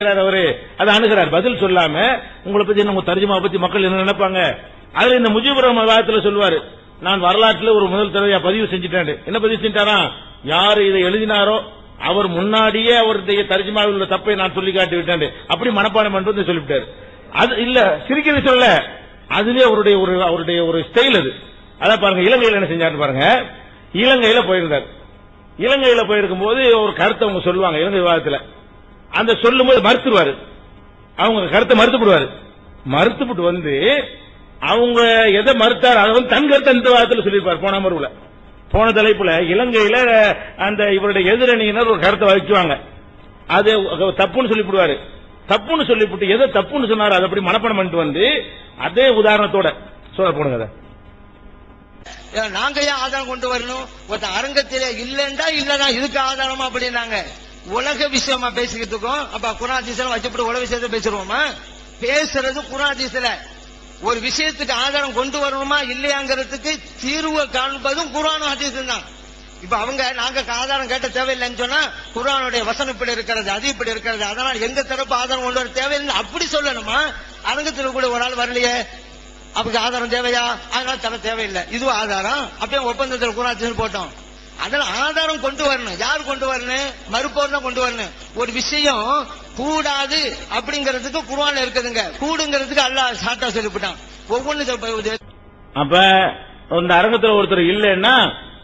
அவரு. அதை அணுகிறார். பதில் சொல்லாம உங்களை பத்தி என்ன தர்ஜுமா பத்தி மக்கள் என்ன நினைப்பாங்க? அதுல இந்த முஜிபுர் ரஹ்மான் சொல்லுவாரு. நான் வரலாற்றுல ஒரு முதல் தடவையா பதிவு செஞ்சுட்டேன். என்ன பதிவு செஞ்சிட்டாரா? யாரு இதை எழுதினாரோ அவர் முன்னாடியே அவருடைய தர்ஜுமாவில் உள்ள தப்பை நான் சொல்லி காட்டி விட்டேன். அப்படி மனப்பாடம் பண்றது சொல்லிவிட்டாரு. அது இல்ல சிரிக்கிறது சொல்ல அதுவே அவருடைய ஒரு அவருடைய ஒரு ஸ்டைல் அது. அதான் பாருங்க இலங்கையில் என்ன செஞ்சாரு பாருங்க. இலங்கையில போயிருந்தார். இலங்கையில போயிருக்கும் போது ஒரு கருத்தை அவங்க சொல்லுவாங்க இலங்கை விவாதத்தில். அந்த சொல்லும்போது மறுத்துருவாரு. அவங்க கருத்தை மறுத்துப்படுவாரு. மறுத்துப்பட்டு வந்து அவங்க எதை மறுத்தார் அதை வந்து தன் கருத்தை இந்த வாரத்தில் சொல்லியிருப்பார் போன அமர்வுல. போன தலைப்புல இலங்கையில அந்த இவருடைய எதிரணியினர் ஒரு கருத்தை வைக்குவாங்க அது தப்புன்னு சொல்லிவிடுவாரு தப்புன்னு சொல்லிவிட்டு எதை தப்புன்னு சொன்னார் அதை அப்படி மனப்பணம் பண்ணிட்டு வந்து அதே உதாரணத்தோட சொல்ல போடுங்க அதை நாங்க ஏன் ஆதாரம் கொண்டு வரணும்? ஒருத்தன் அரங்கத்திலே இல்லைண்டா இல்லதான் இதுக்கு ஆதாரமா அப்படின்னாங்க. உலக விஷயமா பேசிக்கிறதுக்கும் இருக்கோம். அப்ப குராதீசல வச்சுப்பட்டு உலக விஷயத்தை பேசிடுவோமா பேசுறது குராதீசல ஒரு விஷயத்துக்கு ஆதாரம் கொண்டு வரணுமா இல்லையாங்கிறதுக்கு தீர்வு காண்பதும் குரானும் ஹதீஸும் தான் இப்ப அவங்க நாங்க ஆதாரம் கேட்ட தேவையில்லைன்னு சொன்னா குரானுடைய வசனம் இப்படி இருக்கிறது அது இப்படி இருக்கிறது. அதனால எங்க தரப்பு ஆதாரம் கொண்டு வர தேவையில்லை. அப்படி சொல்லணுமா? அரங்கத்தில் கூட ஒரு ஆள் வரலையே. அவருக்கு ஆதாரம் தேவையா? அதனால தர தேவையில்லை. இதுவும் ஆதாரம். அப்படியே ஒப்பந்தத்தில் குரான் போட்டோம். அதனால ஆதாரம் கொண்டு வரணும். யார் கொண்டு வரணும்? மறுப்போர் தான் கொண்டு வரணும். ஒரு விஷயம் கூடாது அப்படிங்கறதுக்கு குர்ஆன்ல இருக்குதுங்க. கூடுங்கிறதுக்கு அல்லாஹ் சாட்டா சொல்லிவிட்டான். ஒவ்வொன்னு அப்ப இந்த அரங்கத்துல ஒருத்தர் இல்லைன்னா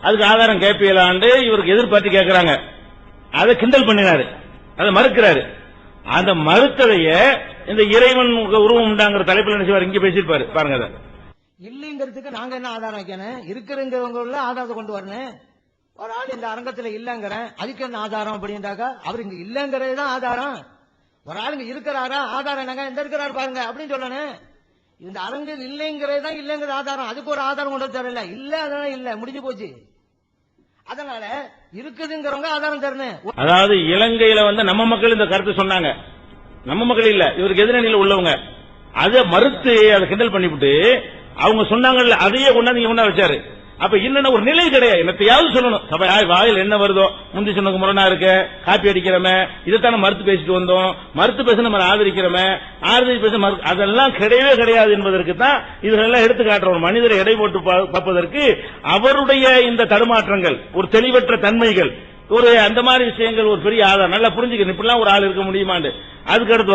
அதுக்கு ஆதாரம் கேட்பீங்களான்னு இவருக்கு எதிர்பார்த்து கேட்கறாங்க அதை கிண்டல் பண்ணினாரு. அதை மறுக்கிறாரு. அந்த மறுத்ததைய இந்த இறைவன் உருவம் உண்டாங்கிற தலைப்புல செய்வார் இங்க பேசியிருப்பாரு. பாருங்க அதை. இல்லைங்கிறதுக்கு நாங்க என்ன ஆதாரம் வைக்கணும்? இருக்கிறவங்க ஆதாரத்தை கொண்டு வரணும். ஒரு ஆள் இந்த அரங்கத்துல இல்லங்கிறேன். அதுக்கு என்ன ஆதாரம் அப்படின்றாக்கா அவர் இங்க இல்லங்கிறது தான் ஆதாரம். ஒரு ஆளுங்க இருக்கிறாரா? ஆதாரம் என்னங்க? எந்த இருக்கிறாரு பாருங்க அப்படின்னு சொல்லணும் இந்த அரங்கு இல்லைங்கிறது தான் இல்லைங்கிற ஆதாரம். அதுக்கு ஒரு ஆதாரம் கொண்டு வர இல்ல அதெல்லாம் இல்ல. முடிஞ்சு போச்சு. அதனால இருக்குதுங்கிறவங்க ஆதாரம் தரணும். அதாவது இலங்கையில வந்து நம்ம மக்கள் இந்த கருத்து சொன்னாங்க. நம்ம மக்கள் இல்ல. இவருக்கு எதிரணியில் உள்ளவங்க. அதை மறுத்து அதை கிண்டல் பண்ணிவிட்டு அவங்க சொன்னாங்கல்ல அதையே கொண்டாந்து இங்க கொண்டா வச்சாரு. அப்ப என்னென்ன ஒரு நிலை கிடையாது. என்னத்தையாவது சொல்லணும். சபை வாயில் என்ன வருதோ? முந்தி சொன்னது முரணா இருக்க காப்பி அடிக்கிறோமே இதைத்தான மறுத்து பேசிட்டு வந்தோம். மறுத்து பேச நம்ம ஆதரிக்கிறோமே ஆதரிச்சு பேச அதெல்லாம் கிடையவே கிடையாது என்பதற்கு தான் இதெல்லாம் எடுத்து காட்டுறோம் ஒரு மனிதரை எடை போட்டு பா- பார்ப்பதற்கு அவருடைய இந்த தடுமாற்றங்கள் ஒரு தெளிவற்ற தன்மைகள் ஒரு அந்த மாதிரி விஷயங்கள் ஒரு பெரிய ஆதாரம். நல்லா புரிஞ்சுக்கணும். இப்படிலாம் ஒரு ஆள் இருக்க முடியுமாண்டு. அதுக்கு அடுத்து